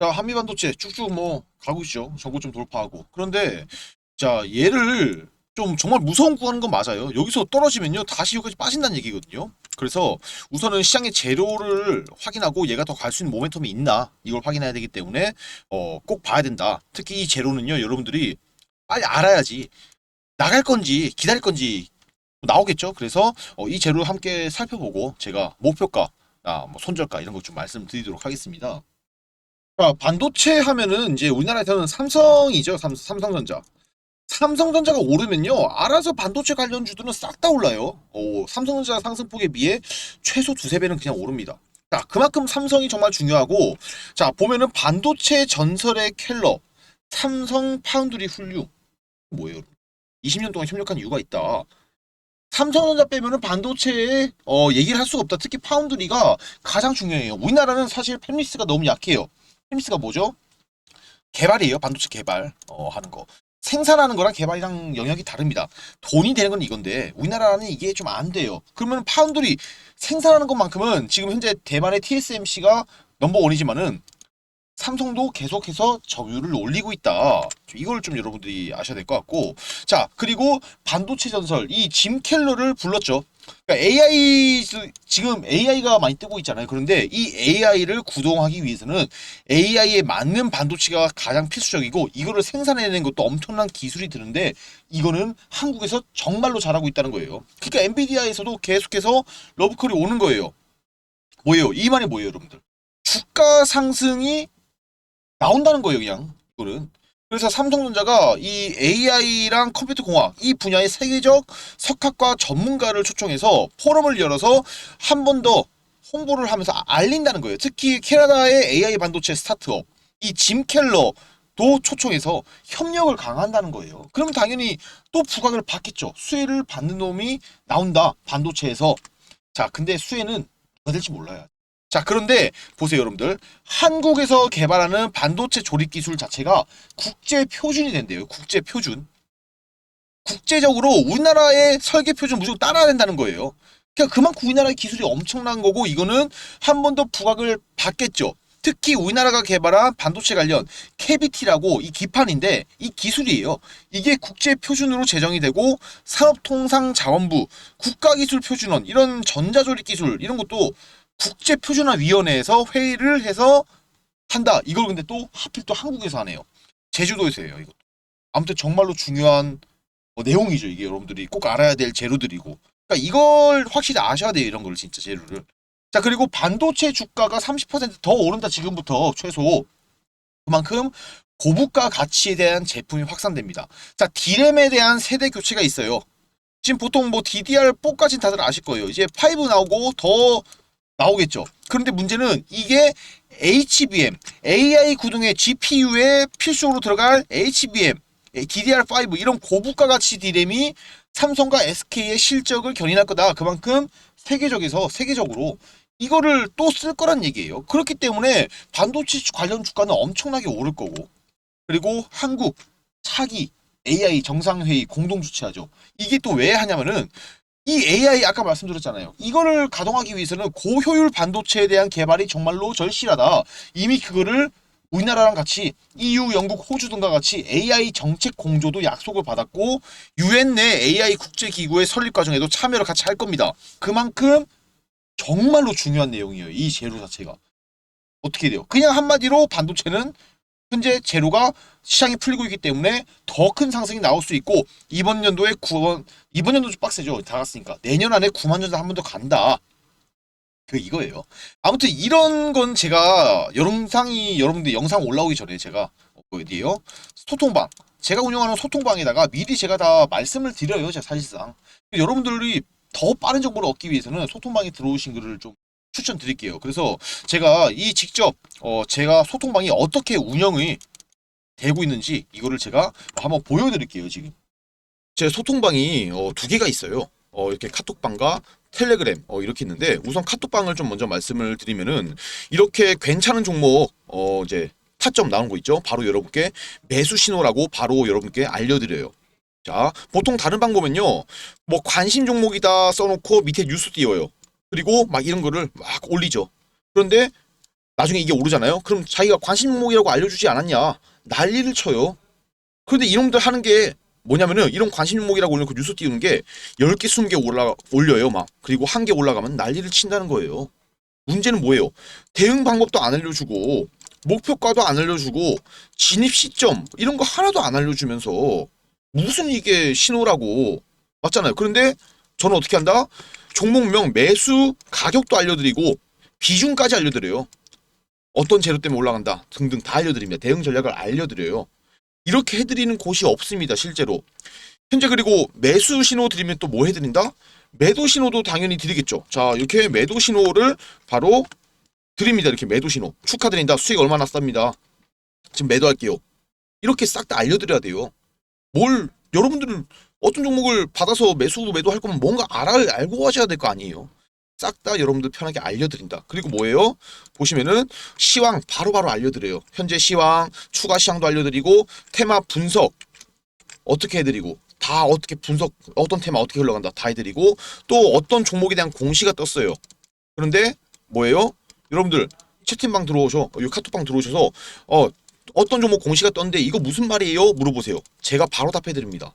자, 한미 반도체 쭉쭉 뭐 가고 있죠. 정고점 돌파하고. 그런데 자, 얘를 좀 정말 무서운 구간인 건 맞아요. 여기서 떨어지면요. 다시 여기까지 빠진다는 얘기거든요. 그래서 우선은 시장의 재료를 확인하고 얘가 더 갈 수 있는 모멘텀이 있나 이걸 확인해야 되기 때문에 어, 꼭 봐야 된다. 특히 이 재료는요. 여러분들이 빨리 알아야지 나갈 건지 기다릴 건지 나오겠죠. 그래서 어, 이 재료 함께 살펴보고 제가 목표가, 아, 뭐 손절가 이런 거좀 말씀드리도록 하겠습니다. 자, 반도체 하면은 이제 우리나라에서는 삼성이죠. 삼, 삼성전자. 삼성전자가 오르면요. 알아서 반도체 관련주들은 싹 다 올라요. 오, 삼성전자 상승폭에 비해 최소 두세 배는 그냥 오릅니다. 자, 그만큼 삼성이 정말 중요하고 자, 보면은 반도체 전설의 켈러 삼성 파운드리 훌류 뭐예요? 20년 동안 협력한 이유가 있다. 삼성전자 빼면은 반도체에 어, 얘기를 할 수가 없다. 특히 파운드리가 가장 중요해요. 우리나라는 사실 팹리스가 너무 약해요. 팹리스가 뭐죠? 개발이에요. 반도체 개발 어, 하는 거. 생산하는 거랑 개발이랑 영역이 다릅니다. 돈이 되는 건 이건데 우리나라는 이게 좀 안 돼요. 그러면 파운드리 생산하는 것만큼은 지금 현재 대만의 TSMC가 넘버원이지만은 삼성도 계속해서 점유율을 올리고 있다. 이걸 좀 여러분들이 아셔야 될 것 같고 자 그리고 반도체 전설 이 짐 켈러를 불렀죠. 그러니까 AI 지금 AI가 많이 뜨고 있잖아요. 그런데 이 AI를 구동하기 위해서는 AI에 맞는 반도체가 가장 필수적이고 이거를 생산해내는 것도 엄청난 기술이 드는데 이거는 한국에서 정말로 잘하고 있다는 거예요. 그러니까 엔비디아에서도 계속해서 러브콜이 오는 거예요. 뭐예요? 이 말이 뭐예요, 여러분들? 주가 상승이 나온다는 거예요, 그냥 이거는. 그래서 삼성전자가 이 AI랑 컴퓨터 공학 이 분야의 세계적 석학과 전문가를 초청해서 포럼을 열어서 한 번 더 홍보를 하면서 알린다는 거예요. 특히 캐나다의 AI 반도체 스타트업 이 짐 켈러 도 초청해서 협력을 강화한다는 거예요. 그러면 당연히 또 부각을 받겠죠. 수혜를 받는 놈이 나온다 반도체에서. 자, 근데 수혜는 누가 될지 몰라요. 자, 그런데 보세요, 여러분들. 한국에서 개발하는 반도체 조립 기술 자체가 국제 표준이 된대요. 국제 표준. 국제적으로 우리나라의 설계 표준 무조건 따라야 된다는 거예요. 그러니까 그만큼 우리나라의 기술이 엄청난 거고 이거는 한 번 더 부각을 받겠죠. 특히 우리나라가 개발한 반도체 관련 KBT라고 이 기판인데 이 기술이에요. 이게 국제 표준으로 제정이 되고 산업통상자원부, 국가기술표준원 이런 전자조립 기술 이런 것도 국제표준화위원회에서 회의를 해서 한다. 이걸 근데 또 하필 또 한국에서 하네요. 제주도에서 해요. 이것도. 아무튼 정말로 중요한 어, 내용이죠. 이게 여러분들이 꼭 알아야 될 재료들이고. 그러니까 이걸 확실히 아셔야 돼요. 이런 걸 진짜 재료를. 자 그리고 반도체 주가가 30%더 오른다 지금부터 최소. 그만큼 고부가 가치에 대한 제품이 확산됩니다. 자 디램에 대한 세대 교체가 있어요. 지금 보통 뭐 DDR4까지는 다들 아실 거예요. 이제 5 나오고 더 나오겠죠. 그런데 문제는 이게 HBM, AI 구동의 GPU에 필수적으로 들어갈 HBM, DDR5 이런 고부가 가치 디램이 삼성과 SK의 실적을 견인할 거다. 그만큼 세계적에서 세계적으로 이거를 또 쓸 거란 얘기예요. 그렇기 때문에 반도체 관련 주가는 엄청나게 오를 거고 그리고 한국 차기 AI 정상회의 공동 주최하죠. 이게 또 왜 하냐면은 이 AI 아까 말씀드렸잖아요. 이거를 가동하기 위해서는 고효율 반도체에 대한 개발이 정말로 절실하다. 이미 그거를 우리나라랑 같이 EU, 영국, 호주 등과 같이 AI 정책 공조도 약속을 받았고 유엔 내 AI 국제 기구의 설립 과정에도 참여를 같이 할 겁니다. 그만큼 정말로 중요한 내용이에요. 이 재료 자체가. 어떻게 돼요? 그냥 한마디로 반도체는 현재 재료가 시장이 풀리고 있기 때문에 더 큰 상승이 나올 수 있고 이번 연도에 9원 이번 연도 좀 빡세죠. 다 갔으니까. 내년 안에 9만 전자 한번 더 간다. 그 이거예요. 아무튼 이런 건 제가 영상이 여러분들 영상 올라오기 전에 제가 어디에요? 소통방. 제가 운영하는 소통방에다가 미리 제가 다 말씀을 드려요 제가 사실상. 여러분들이 더 빠른 정보를 얻기 위해서는 소통방에 들어오신 글을 좀 추천드릴게요. 그래서 제가 이 직접 어 제가 소통방이 어떻게 운영이 되고 있는지 이거를 제가 한번 보여드릴게요. 지금 제 소통방이 어, 두 개가 있어요. 어, 이렇게 카톡방과 텔레그램 어, 이렇게 있는데 우선 카톡방을 좀 먼저 말씀을 드리면은 이렇게 괜찮은 종목 어, 이제 타점 나온 거 있죠. 바로 여러분께 매수 신호라고 바로 여러분께 알려드려요. 자, 보통 다른 방법은요, 뭐 관심 종목이다 써놓고 밑에 뉴스 띄워요. 그리고 막 이런 거를 막 올리죠. 그런데 나중에 이게 오르잖아요. 그럼 자기가 관심 종목이라고 알려주지 않았냐? 난리를 쳐요. 그런데 이놈들 하는 게 뭐냐면은 이런 관심 종목이라고 올려놓고 뉴스 띄우는 게 10개, 20개 올라 올려요, 막. 그리고 한 개 올라가면 난리를 친다는 거예요. 문제는 뭐예요? 대응 방법도 안 알려주고 목표가도 안 알려주고 진입 시점 이런 거 하나도 안 알려주면서 무슨 이게 신호라고 맞잖아요. 그런데 저는 어떻게 한다? 종목명 매수 가격도 알려드리고 비중까지 알려드려요. 어떤 재료 때문에 올라간다 등등 다 알려드립니다. 대응 전략을 알려드려요. 이렇게 해드리는 곳이 없습니다. 실제로. 현재 그리고 매수 신호 드리면 또 뭐 해드린다? 매도 신호도 당연히 드리겠죠. 자 이렇게 매도 신호를 바로 드립니다. 이렇게 매도 신호 축하드린다. 수익 얼마나 쌉니다. 지금 매도할게요. 이렇게 싹 다 알려드려야 돼요. 뭘 여러분들은 어떤 종목을 받아서 매수 매도할 거면 뭔가 알아 알고 하셔야 될 거 아니에요. 싹 다 여러분들 편하게 알려드린다. 그리고 뭐예요? 보시면은 시황 바로 바로 알려드려요. 현재 시황, 추가 시황도 알려드리고 테마 분석 어떻게 해드리고 다 어떻게 분석 어떤 테마 어떻게 흘러간다 다 해드리고 또 어떤 종목에 대한 공시가 떴어요. 그런데 뭐예요? 여러분들 채팅방 들어오셔, 이 카톡방 들어오셔서 어 어떤 종목 공시가 떴는데 이거 무슨 말이에요? 물어보세요. 제가 바로 답해드립니다.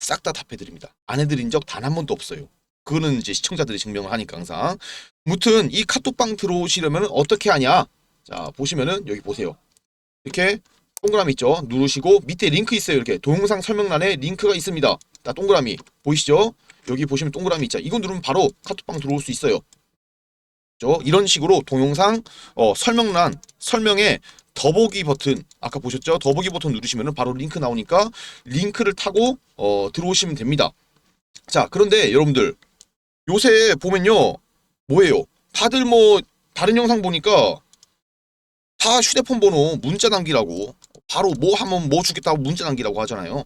싹 다 답해드립니다. 안 해드린 적 단 한 번도 없어요. 그거는 이제 시청자들이 증명을 하니까 항상. 무튼 이 카톡방 들어오시려면 어떻게 하냐? 자 보시면은 여기 보세요. 이렇게 동그라미 있죠? 누르시고 밑에 링크 있어요. 이렇게 동영상 설명란에 링크가 있습니다. 자 동그라미 보이시죠? 여기 보시면 동그라미 있죠. 이거 누르면 바로 카톡방 들어올 수 있어요. 이런 식으로 동영상 어, 설명란 설명에 더보기 버튼 아까 보셨죠? 더보기 버튼 누르시면 바로 링크 나오니까 링크를 타고 어, 들어오시면 됩니다. 자 그런데 여러분들 요새 보면요 뭐예요? 다들 뭐 다른 영상 보니까 다 휴대폰 번호 문자 남기라고 바로 뭐 하면 뭐 주겠다고 문자 남기라고 하잖아요.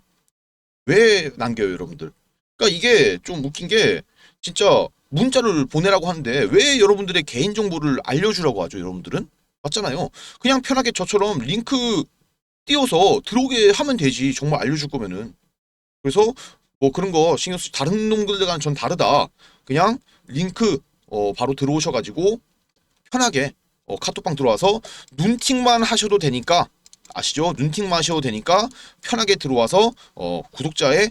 왜 남겨요, 여러분들? 그러니까 이게 좀 웃긴 게 진짜 문자를 보내라고 하는데 왜 여러분들의 개인 정보를 알려주라고 하죠, 여러분들은? 맞잖아요. 그냥 편하게 저처럼 링크 띄워서 들어오게 하면 되지. 정말 알려줄 거면은. 그래서 뭐 그런 거 신경 쓰 다른 놈들과는 전 다르다. 그냥 링크 어 바로 들어오셔가지고 편하게 어 카톡방 들어와서 눈팅만 하셔도 되니까 아시죠? 눈팅만 하셔도 되니까 편하게 들어와서 어 구독자의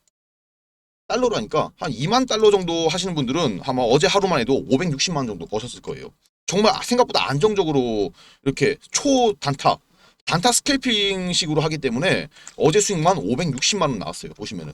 달러로 하니까 한 2만 달러 정도 하시는 분들은 아마 어제 하루만 해도 560만 원 정도 버셨을 거예요. 정말 생각보다 안정적으로 이렇게 초 단타 단타 스캘핑식으로 하기 때문에 어제 수익만 560만 원 나왔어요. 보시면은.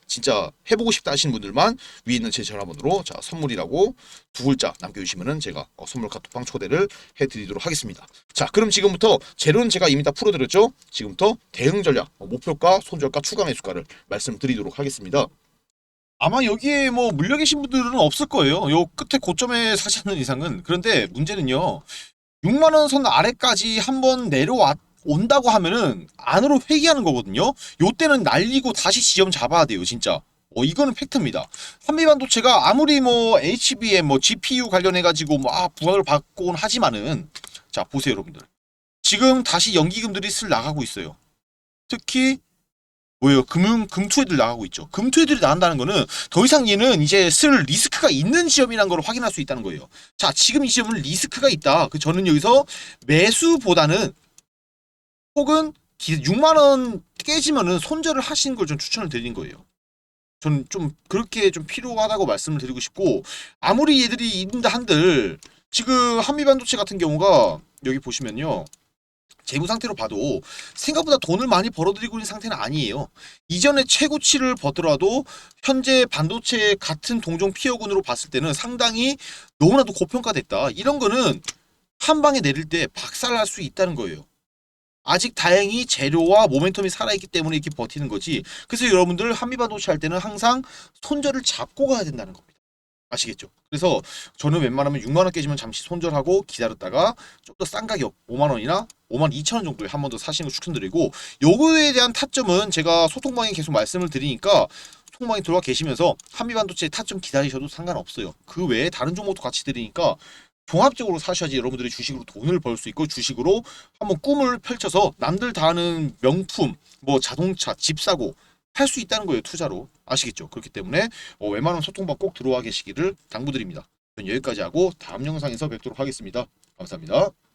진짜 해보고 싶다 하시는 분들만 위에 있는 제 전화번호로 자 선물이라고 두 글자 남겨주시면은 제가 어, 선물 카톡방 초대를 해드리도록 하겠습니다. 자 그럼 지금부터 재료는 제가 이미 다 풀어드렸죠. 지금부터 대응 전략, 어, 목표가, 손절가, 추가 매수가를 말씀드리도록 하겠습니다. 아마 여기에 뭐 물려 계신 분들은 없을 거예요. 요 끝에 고점에 사지 않는 이상은. 그런데 문제는요. 6만 원 선 아래까지 한번 내려왔 온다고 하면은 안으로 회귀하는 거거든요. 요때는 날리고 다시 지점 잡아야 돼요, 진짜. 어, 이거는 팩트입니다. 한미반도체가 아무리 뭐 HBM, 뭐 GPU 관련해 가지고 뭐 아, 부각을 받곤 하지만은 자 보세요, 여러분들. 지금 다시 연기금들이 슬 나가고 있어요. 특히 뭐예요? 금융 금투애들 나가고 있죠. 금투애들이 나간다는 거는 더 이상 얘는 이제 쓸 리스크가 있는 지점이라는 걸 확인할 수 있다는 거예요. 자, 지금 이 지점은 리스크가 있다. 그 저는 여기서 매수보다는 혹은 6만 원 깨지면은 손절을 하시는 걸 좀 추천을 드린 거예요. 저는 좀 그렇게 좀 필요하다고 말씀을 드리고 싶고 아무리 얘들이 있는다 한들 지금 한미반도체 같은 경우가 여기 보시면요. 재무 상태로 봐도 생각보다 돈을 많이 벌어들이고 있는 상태는 아니에요. 이전에 최고치를 보더라도 현재 반도체 같은 동종 피어군으로 봤을 때는 상당히 너무나도 고평가됐다. 이런 거는 한 방에 내릴 때 박살날 수 있다는 거예요. 아직 다행히 재료와 모멘텀이 살아있기 때문에 이렇게 버티는 거지. 그래서 여러분들 한미반도체 할 때는 항상 손절을 잡고 가야 된다는 겁니다. 아시겠죠? 그래서 저는 웬만하면 6만 원 깨지면 잠시 손절하고 기다렸다가 좀 더 싼 가격 5만 원이나 5만 2천 원 정도에 한 번 더 사시는 거 추천드리고 요거에 대한 타점은 제가 소통방에 계속 말씀을 드리니까 소통방에 들어와 계시면서 한미반도체 타점 기다리셔도 상관없어요. 그 외에 다른 종목도 같이 드리니까 종합적으로 사셔야지 여러분들이 주식으로 돈을 벌 수 있고 주식으로 한번 꿈을 펼쳐서 남들 다 아는 명품 뭐 자동차 집 사고 할 수 있다는 거예요 투자로. 아시겠죠? 그렇기 때문에 어, 웬만하면 소통방 꼭 들어와 계시기를 당부드립니다. 전 여기까지 하고 다음 영상에서 뵙도록 하겠습니다. 감사합니다